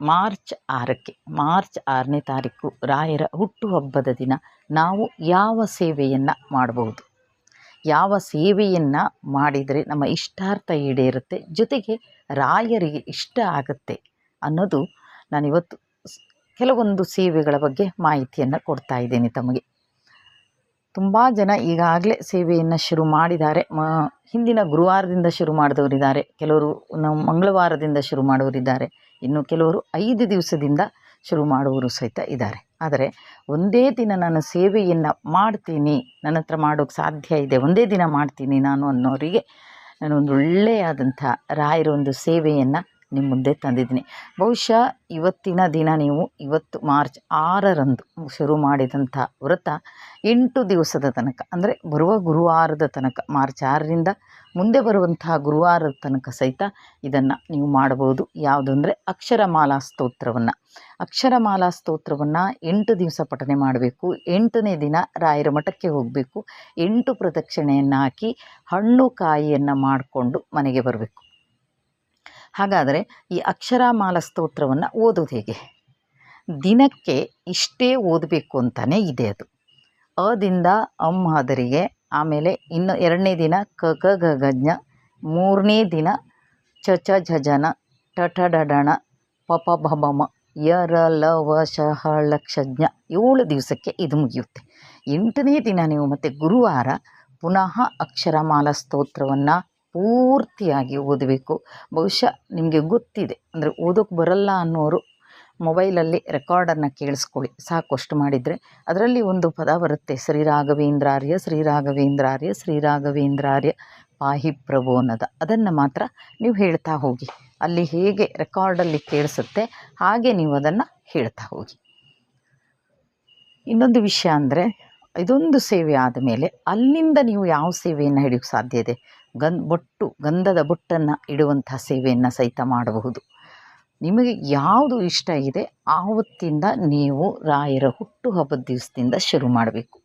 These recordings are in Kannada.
ಮಾರ್ಚ್ ಆರಕ್ಕೆ, ಮಾರ್ಚ್ ಆರನೇ ತಾರೀಕು ರಾಯರ ಹುಟ್ಟುಹಬ್ಬದ ದಿನ ನಾವು ಯಾವ ಸೇವೆಯನ್ನು ಮಾಡಬಹುದು ಯಾವ ಸೇವೆಯನ್ನು ಮಾಡಿದರೆ ನಮ್ಮ ಇಷ್ಟಾರ್ಥ ಈಡೇರುತ್ತೆ? ಜೊತೆಗೆ ರಾಯರಿಗೆ ಇಷ್ಟ ಆಗುತ್ತೆ ಅನ್ನೋದು ನಾನಿವತ್ತು ಕೆಲವೊಂದು ಸೇವೆಗಳ ಬಗ್ಗೆ ಮಾಹಿತಿಯನ್ನು ಕೊಡ್ತಾ ಇದ್ದೇನೆ ತಮಗೆ. ತುಂಬ ಜನ ಈಗಾಗಲೇ ಸೇವೆಯನ್ನು ಶುರು ಮಾಡಿದ್ದಾರೆ. ಮ, ಹಿಂದಿನ ಗುರುವಾರದಿಂದ ಶುರು ಮಾಡಿದವರಿದ್ದಾರೆ. ಕೆಲವರು ನಾವು ಮಂಗಳವಾರದಿಂದ ಶುರು ಮಾಡುವರಿದ್ದಾರೆ ಇನ್ನು ಕೆಲವರು ಐದು ದಿವಸದಿಂದ ಶುರು ಮಾಡುವವರು ಸಹಿತ ಇದ್ದಾರೆ. ಆದರೆ ಒಂದೇ ದಿನ ನಾನು ಸೇವೆಯನ್ನು ಮಾಡ್ತೀನಿ, ನನ್ನ ಹತ್ರ ಮಾಡೋಕ್ಕೆ ಸಾಧ್ಯ ಇದೆ, ಒಂದೇ ದಿನ ಮಾಡ್ತೀನಿ ನಾನು ಅನ್ನೋರಿಗೆ ನಾನು ಒಂದು ಒಳ್ಳೆಯಾದಂಥ ರಾಯರ ಒಂದು ಸೇವೆಯನ್ನು ನಿಮ್ಮ ಮುಂದೆ ತಂದಿದ್ದೀನಿ. ಬಹುಶಃ ಇವತ್ತಿನ ದಿನ ನೀವು ಇವತ್ತು ಮಾರ್ಚ್ ಆರರಂದು ಶುರು ಮಾಡಿದಂಥ ವ್ರತ ಎಂಟು ದಿವಸದ ತನಕ, ಅಂದರೆ ಬರುವ ಗುರುವಾರದ ತನಕ, ಮಾರ್ಚ್ ಆರರಿಂದ ಮುಂದೆ ಬರುವಂತಹ ಗುರುವಾರದ ತನಕ ಸಹಿತ ಇದನ್ನು ನೀವು ಮಾಡಬಹುದು. ಯಾವುದು ಅಂದರೆ ಅಕ್ಷರಮಾಲಾ ಸ್ತೋತ್ರವನ್ನು. ಅಕ್ಷರಮಾಲಾ ಸ್ತೋತ್ರವನ್ನು ಎಂಟು ದಿವಸ ಪಠನೆ ಮಾಡಬೇಕು. ಎಂಟನೇ ದಿನ ರಾಯರ ಮಠಕ್ಕೆ ಹೋಗಬೇಕು. ಎಂಟು ಪ್ರದಕ್ಷಿಣೆಯನ್ನು ಹಾಕಿ ಹಣ್ಣು ಕಾಯಿಯನ್ನು ಮಾಡಿಕೊಂಡು ಮನೆಗೆ ಬರಬೇಕು. ಹಾಗಾದರೆ ಈ ಅಕ್ಷರಮಾಲ ಸ್ತೋತ್ರವನ್ನು ಓದೋದು ಹೇಗೆ? ದಿನಕ್ಕೆ ಇಷ್ಟೇ ಓದಬೇಕು ಅಂತಲೇ ಇದೆ ಅದು. ಅದಿಂದ ಅಮ್ ಅದರಿಗೆ ಆಮೇಲೆ ಇನ್ನು ಎರಡನೇ ದಿನ ಕ ಕ ಗ ಗಜ್ಞ ಮೂರನೇ ದಿನ ಚ ಚ ಝಜನ ಟ ಡಡಣ ಪ ಪ ಭ ಬ ಮ ಶ ಹ ಳ ಕ್ಷ ಜ್ಞ ಏಳು ದಿವಸಕ್ಕೆ ಇದು ಮುಗಿಯುತ್ತೆ. ಎಂಟನೇ ದಿನ ನೀವು ಮತ್ತೆ ಗುರುವಾರ ಪುನಃ ಅಕ್ಷರಮಾಲ ಸ್ತೋತ್ರವನ್ನು ಪೂರ್ತಿಯಾಗಿ ಓದಬೇಕು. ಬಹುಶಃ ನಿಮಗೆ ಗೊತ್ತಿದೆ, ಅಂದರೆ ಓದೋಕ್ಕೆ ಬರಲ್ಲ ಅನ್ನೋರು ಮೊಬೈಲಲ್ಲಿ ರೆಕಾರ್ಡನ್ನು ಕೇಳಿಸ್ಕೊಳ್ಳಿ, ಸಾಕಷ್ಟು ಮಾಡಿದರೆ. ಅದರಲ್ಲಿ ಒಂದು ಪದ ಬರುತ್ತೆ, ಶ್ರೀರಾಘವೇಂದ್ರಾರ್ಯ ಶ್ರೀರಾಘವೇಂದ್ರಾರ್ಯ ಶ್ರೀರಾಘವೇಂದ್ರಾರ್ಯ, ಪಾಹಿ ಪ್ರಭು ಅದನ್ನು ಮಾತ್ರ ನೀವು ಹೇಳ್ತಾ ಹೋಗಿ. ಅಲ್ಲಿ ಹೇಗೆ ರೆಕಾರ್ಡಲ್ಲಿ ಕೇಳಿಸುತ್ತೆ, ಹಾಗೆ ನೀವು ಅದನ್ನು ಹೇಳ್ತಾ ಹೋಗಿ. ಇನ್ನೊಂದು ವಿಷಯ ಅಂದರೆ, ಇದೊಂದು ಸೇವೆ ಆದ ಮೇಲೆ ಅಲ್ಲಿಂದ ನೀವು ಯಾವ ಸೇವೆಯನ್ನು ಹಿಡಿಯೋಕ್ಕೆ ಸಾಧ್ಯ ಇದೆ? ಗನ್ ಬೊಟ್ಟು, ಗಂಧದ ಬೊಟ್ಟನ್ನು ಇಡುವಂಥ ಸೇವೆಯನ್ನು ಸಹಿತ ಮಾಡಬಹುದು. ನಿಮಗೆ ಯಾವುದು ಇಷ್ಟ ಇದೆ, ಆವತ್ತಿಂದ ನೀವು ರಾಯರ ಹುಟ್ಟು ಹಬ್ಬದ ದಿವಸದಿಂದ ಶುರು ಮಾಡಬೇಕು.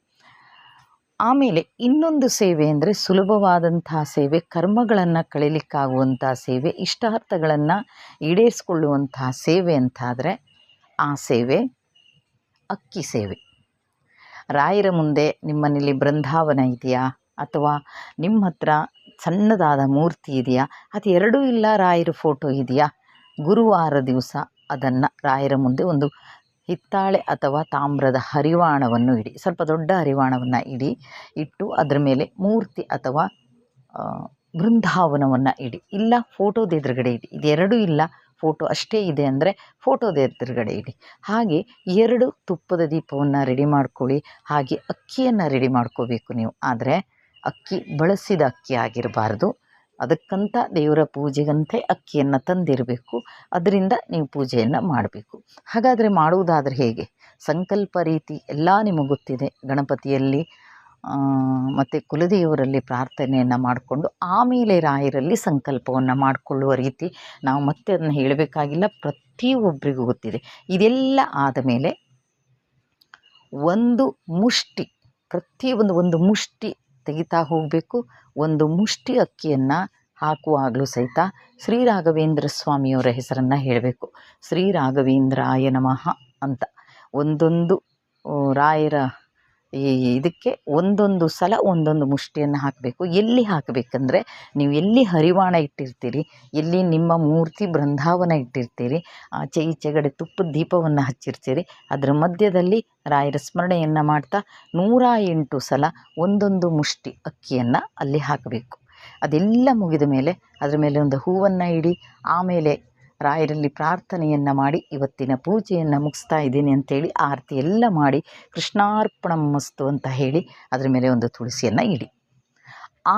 ಆಮೇಲೆ ಇನ್ನೊಂದು ಸೇವೆ ಅಂದರೆ ಸುಲಭವಾದಂತಹ ಸೇವೆ, ಕರ್ಮಗಳನ್ನು ಕಳೀಲಿಕ್ಕಾಗುವಂಥ ಸೇವೆ, ಇಷ್ಟಾರ್ಥಗಳನ್ನು ಈಡೇರಿಸ್ಕೊಳ್ಳುವಂತಹ ಸೇವೆ ಅಂತಾದರೆ ಆ ಸೇವೆ ಅಕ್ಕಿ ಸೇವೆ. ರಾಯರ ಮುಂದೆ ನಿಮ್ಮನೇಲಿ ಬೃಂದಾವನ ಇದೆಯಾ ಅಥವಾ ನಿಮ್ಮ ಹತ್ರ ಸಣ್ಣದಾದ ಮೂರ್ತಿ ಇದೆಯಾ? ಅದು ಎರಡೂ ಇಲ್ಲ, ರಾಯರ ಫೋಟೋ ಇದೆಯಾ? ಗುರುವಾರ ದಿವಸ ಅದನ್ನು ರಾಯರ ಮುಂದೆ ಒಂದು ಹಿತ್ತಾಳೆ ಅಥವಾ ತಾಮ್ರದ ಹರಿವಾಣವನ್ನು ಇಡಿ, ಸ್ವಲ್ಪ ದೊಡ್ಡ ಹರಿವಾಣವನ್ನು ಇಡಿ, ಇಟ್ಟು ಅದರ ಮೇಲೆ ಮೂರ್ತಿ ಅಥವಾ ಬೃಂದಾವನವನ್ನು ಇಡಿ. ಇಲ್ಲ ಫೋಟೋದ ಎದುರುಗಡೆ ಇಡಿ. ಇದೆರಡೂ ಇಲ್ಲ ಫೋಟೋ ಅಷ್ಟೇ ಇದೆ ಅಂದರೆ ಫೋಟೋದ ಎದುರುಗಡೆ ಇಡಿ. ಹಾಗೆ ಎರಡು ತುಪ್ಪದ ದೀಪವನ್ನು ರೆಡಿ ಮಾಡ್ಕೊಳ್ಳಿ, ಹಾಗೆ ಅಕ್ಕಿಯನ್ನು ರೆಡಿ ಮಾಡ್ಕೋಬೇಕು ನೀವು. ಆದರೆ ಅಕ್ಕಿ ಬಳಸಿದ ಅಕ್ಕಿ ಆಗಿರಬಾರ್ದು. ಅದಕ್ಕಂತ ದೇವರ ಪೂಜೆಗಂತೆ ಅಕ್ಕಿಯನ್ನು ತಂದಿರಬೇಕು. ಅದರಿಂದ ನೀವು ಪೂಜೆಯನ್ನು ಮಾಡಬೇಕು. ಹಾಗಾದರೆ ಮಾಡುವುದಾದರೆ ಹೇಗೆ? ಸಂಕಲ್ಪ ರೀತಿ ಎಲ್ಲ ನಿಮಗೆ ಗೊತ್ತಿದೆ. ಗಣಪತಿಯಲ್ಲಿ ಮತ್ತು ಕುಲದೇವರಲ್ಲಿ ಪ್ರಾರ್ಥನೆಯನ್ನು ಮಾಡಿಕೊಂಡು ಆಮೇಲೆ ರಾಯರಲ್ಲಿ ಸಂಕಲ್ಪವನ್ನು ಮಾಡಿಕೊಳ್ಳುವ ರೀತಿ ನಾವು ಮತ್ತೆ ಅದನ್ನು ಹೇಳಬೇಕಾಗಿಲ್ಲ. ಪ್ರತಿಯೊಬ್ಬರಿಗೂ ಗೊತ್ತಿದೆ. ಇದೆಲ್ಲ ಆದ ಮೇಲೆ ಒಂದು ಮುಷ್ಟಿ, ಪ್ರತಿಯೊಂದು ಒಂದು ಮುಷ್ಟಿ ತೆಗಿತಾ ಹೋಗಬೇಕು. ಒಂದು ಮುಷ್ಟಿ ಅಕ್ಕಿಯನ್ನು ಹಾಕುವಾಗಲೂ ಸಹಿತ ಶ್ರೀ ರಾಘವೇಂದ್ರ ಸ್ವಾಮಿಯವರ ಹೆಸರನ್ನು ಹೇಳಬೇಕು. ಶ್ರೀ ರಾಘವೇಂದ್ರಾಯ ನಮಃ ಅಂತ. ಒಂದೊಂದು ರಾಯರ ಈ ಇದಕ್ಕೆ ಒಂದೊಂದು ಸಲ ಒಂದೊಂದು ಮುಷ್ಟಿಯನ್ನು ಹಾಕಬೇಕು. ಎಲ್ಲಿ ಹಾಕಬೇಕಂದ್ರೆ ನೀವು ಎಲ್ಲಿ ಹರಿವಾಣ ಇಟ್ಟಿರ್ತೀರಿ, ಎಲ್ಲಿ ನಿಮ್ಮ ಮೂರ್ತಿ ಬೃಂದಾವನ ಇಟ್ಟಿರ್ತೀರಿ ಆಚೆ ಈಚೆಗಡೆ ತುಪ್ಪದ ದೀಪವನ್ನು ಹಚ್ಚಿರ್ತೀರಿ, ಅದರ ಮಧ್ಯದಲ್ಲಿ ರಾಯರ ಸ್ಮರಣೆಯನ್ನು ಮಾಡ್ತಾ ನೂರ ಎಂಟು ಸಲ ಒಂದೊಂದು ಮುಷ್ಟಿ ಅಕ್ಕಿಯನ್ನು ಅಲ್ಲಿ ಹಾಕಬೇಕು. ಅದೆಲ್ಲ ಮುಗಿದ ಮೇಲೆ ಅದರ ಮೇಲೆ ಒಂದು ಹೂವನ್ನು ಇಡಿ, ಆಮೇಲೆ ರಾಯರಲ್ಲಿ ಪ್ರಾರ್ಥನೆಯನ್ನು ಮಾಡಿ, ಇವತ್ತಿನ ಪೂಜೆಯನ್ನು ಮುಗಿಸ್ತಾ ಇದ್ದೀನಿ ಅಂತೇಳಿ ಆರತಿ ಎಲ್ಲ ಮಾಡಿ ಕೃಷ್ಣಾರ್ಪಣ ಮಸ್ತು ಅಂತ ಹೇಳಿ ಅದರ ಮೇಲೆ ಒಂದು ತುಳಸಿಯನ್ನು ಇಡಿ.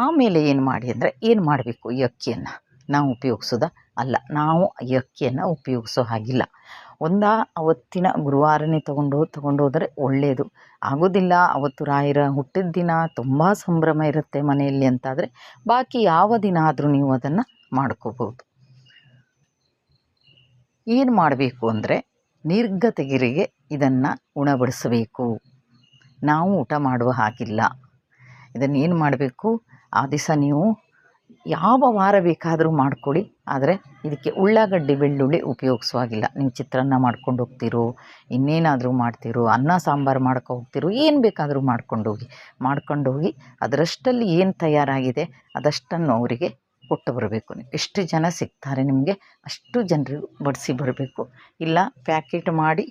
ಆಮೇಲೆ ಏನು ಮಾಡಿ ಅಂದರೆ ಏನು ಮಾಡಬೇಕು ಈ ಅಕ್ಕಿಯನ್ನು? ನಾವು ಉಪಯೋಗಿಸೋದ? ಅಲ್ಲ, ನಾವು ಈ ಅಕ್ಕಿಯನ್ನು ಉಪಯೋಗಿಸೋ ಹಾಗಿಲ್ಲ. ಒಂದಾ ಅವತ್ತಿನ ಗುರುವಾರನೇ ತಗೊಂಡು ತಗೊಂಡೋದರೆ ಒಳ್ಳೆಯದು ಆಗೋದಿಲ್ಲ, ಅವತ್ತು ರಾಯರ ಹುಟ್ಟಿದ ದಿನ ತುಂಬ ಸಂಭ್ರಮ ಇರುತ್ತೆ ಮನೆಯಲ್ಲಿ ಅಂತಾದರೆ, ಬಾಕಿ ಯಾವ ದಿನ ಆದರೂ ನೀವು ಅದನ್ನು ಮಾಡ್ಕೋಬೋದು ಏನು ಮಾಡಬೇಕು ಅಂದರೆ ನಿರ್ಗತಿಕರಿಗೆ ಇದನ್ನು ಉಣಬಡಿಸಬೇಕು. ನಾವು ಊಟ ಮಾಡುವ ಹಾಗಿಲ್ಲ. ಇದನ್ನು ಏನು ಮಾಡಬೇಕು? ಆ ದಿವಸ ನೀವು ಯಾವ ವಾರ ಬೇಕಾದರೂ ಮಾಡ್ಕೊಳ್ಳಿ ಆದರೆ ಇದಕ್ಕೆ ಉಳ್ಳಾಗಡ್ಡಿ, ಬೆಳ್ಳುಳ್ಳಿ ಉಪಯೋಗಿಸುವಾಗಿಲ್ಲ. ನೀವು ಚಿತ್ರಾನ್ನ ಮಾಡ್ಕೊಂಡು ಹೋಗ್ತಿರೋ, ಇನ್ನೇನಾದರೂ ಮಾಡ್ತಿರೋ, ಅನ್ನ, ಸಾಂಬಾರು ಮಾಡ್ಕೊ ಹೋಗ್ತಿರೋ, ಏನು ಬೇಕಾದರೂ ಮಾಡ್ಕೊಂಡೋಗಿ ಮಾಡ್ಕೊಂಡೋಗಿ ಅದರಷ್ಟಲ್ಲಿ ಏನು ತಯಾರಾಗಿದೆ ಅದಷ್ಟನ್ನು ಅವರಿಗೆ ಕೊಟ್ಟು ಬರಬೇಕು. ನೀವು ಎಷ್ಟು ಜನ ಸಿಗ್ತಾರೆ ನಿಮಗೆ, ಅಷ್ಟು ಜನರಿಗೂ ಬಡಿಸಿ ಬರಬೇಕು. ಇಲ್ಲ, ಪ್ಯಾಕೆಟ್ ಮಾಡಿ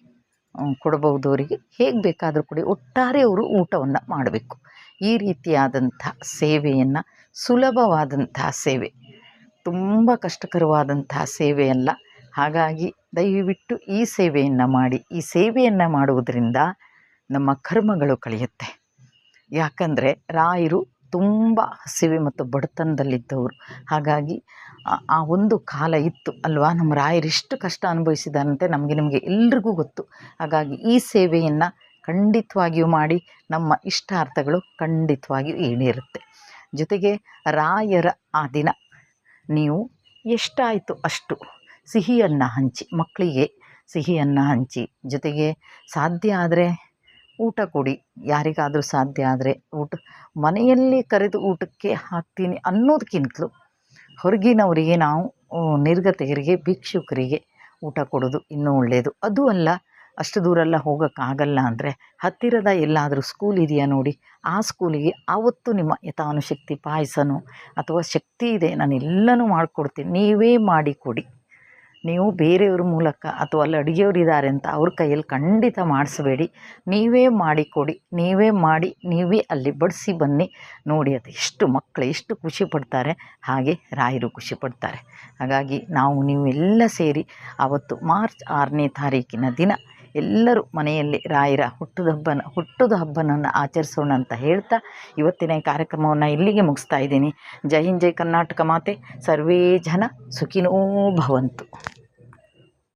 ಕೊಡಬಹುದು ಅವರಿಗೆ ಹೇಗೆ ಬೇಕಾದರೂ ಕೊಡಿ. ಒಟ್ಟಾರೆ ಅವರು ಊಟವನ್ನು ಮಾಡಬೇಕು. ಈ ರೀತಿಯಾದಂಥ ಸೇವೆಯನ್ನು ಸುಲಭವಾದಂತಹ ಸೇವೆ, ತುಂಬ ಕಷ್ಟಕರವಾದಂತಹ ಸೇವೆಯಲ್ಲ. ಹಾಗಾಗಿ ದಯವಿಟ್ಟು ಈ ಸೇವೆಯನ್ನು ಮಾಡಿ. ಈ ಸೇವೆಯನ್ನು ಮಾಡುವುದರಿಂದ ನಮ್ಮ ಕರ್ಮಗಳು ಕಳೆಯುತ್ತೆ. ಯಾಕಂದರೆ ರಾಯರು ತುಂಬ ಹಸಿವೆ ಮತ್ತು ಬಡತನದಲ್ಲಿದ್ದವರು. ಹಾಗಾಗಿ ಆ- ಒಂದು ಕಾಲ ಇತ್ತು ಅಲ್ವಾ? ನಮ್ಮ ರಾಯರು ಎಷ್ಟು ಕಷ್ಟ ಅನುಭವಿಸಿದಾರಂತೆ ನಮಗೆ ನಿಮಗೆ ಎಲ್ರಿಗೂ ಗೊತ್ತು. ಹಾಗಾಗಿ ಈ ಸೇವೆಯನ್ನು ಖಂಡಿತವಾಗಿಯೂ ಮಾಡಿ, ನಮ್ಮ ಇಷ್ಟಾರ್ಥಗಳು ಖಂಡಿತವಾಗಿಯೂ ಏನಿರುತ್ತೆ ಜೊತೆಗೆ ರಾಯರ ಆ ದಿನ, ನೀವು ಎಷ್ಟಾಯಿತು ಅಷ್ಟು? ಸಿಹಿಯನ್ನು ಹಂಚಿ, ಮಕ್ಕಳಿಗೆ ಸಿಹಿಯನ್ನು ಹಂಚಿ, ಜೊತೆಗೆ ಸಾಧ್ಯ ಆದರೆ ಊಟ ಕೊಡಿ. ಯಾರಿಗಾದರೂ ಸಾಧ್ಯ ಆದರೆ ಊಟ. ಮನೆಯಲ್ಲಿ ಕರೆದು ಊಟಕ್ಕೆ ಹಾಕ್ತೀನಿ ಅನ್ನೋದಕ್ಕಿಂತಲೂ ಹೊರಗಿನವರಿಗೆ ನಾವು ನಿರ್ಗತಿಗರಿಗೆ ಭಿಕ್ಷುಕರಿಗೆ ಊಟ ಕೊಡೋದು ಇನ್ನೂ ಒಳ್ಳೆಯದು ಅದು ಅಲ್ಲ, ಅಷ್ಟು ದೂರ ಎಲ್ಲ ಹೋಗೋಕ್ಕಾಗಲ್ಲ ಅಂದರೆ ಹತ್ತಿರದ ಎಲ್ಲಾದರೂ ಸ್ಕೂಲ್ ಇದೆಯಾ ನೋಡಿ, ಆ ಸ್ಕೂಲಿಗೆ ಆವತ್ತು ನಿಮ್ಮ ಯಥಾನುಶಕ್ತಿ ಪಾಯಸನೋ ಅಥವಾ ಶಕ್ತಿ ಇದೆ ನಾನು ಎಲ್ಲನೂ ಮಾಡಿಕೊಡ್ತೀನಿ. ನೀವೇ ಮಾಡಿ ಕೊಡಿ. ನೀವು ಬೇರೆಯವ್ರ ಮೂಲಕ ಅಥವಾ ಅಲ್ಲಿ ಅಡುಗೆಯವ್ರು ಇದ್ದಾರೆ ಅಂತ ಅವ್ರ ಕೈಯಲ್ಲಿ ಖಂಡಿತ ಮಾಡಿಸ್ಬೇಡಿ. ನೀವೇ ಮಾಡಿಕೊಡಿ, ನೀವೇ ಮಾಡಿ, ನೀವೇ ಅಲ್ಲಿ ಬಡಿಸಿ ಬನ್ನಿ. ನೋಡಿ ಅದು ಎಷ್ಟು ಮಕ್ಕಳು ಎಷ್ಟು ಖುಷಿ ಪಡ್ತಾರೆ, ಹಾಗೆ ರಾಯರು ಖುಷಿ ಪಡ್ತಾರೆ. ಹಾಗಾಗಿ ನಾವು ನೀವು ಎಲ್ಲ ಸೇರಿ ಆವತ್ತು ಮಾರ್ಚ್ ಆರನೇ ತಾರೀಕಿನ ದಿನ ಎಲ್ಲರೂ ಮನೆಯಲ್ಲಿ ರಾಯರ ಹುಟ್ಟದ ಹಬ್ಬನ, ಹುಟ್ಟದ ಹಬ್ಬನನ್ನು ಆಚರಿಸೋಣ ಅಂತ ಹೇಳ್ತಾ ಇವತ್ತಿನ ಕಾರ್ಯಕ್ರಮವನ್ನು ಇಲ್ಲಿಗೆ ಮುಗಿಸ್ತಾ ಇದ್ದೀನಿ. ಜೈ ಹಿಂದ್, ಜೈ ಕರ್ನಾಟಕ ಮಾತೆ. ಸರ್ವೇ ಜನ ಸುಖಿನೋ ಭವಂತು.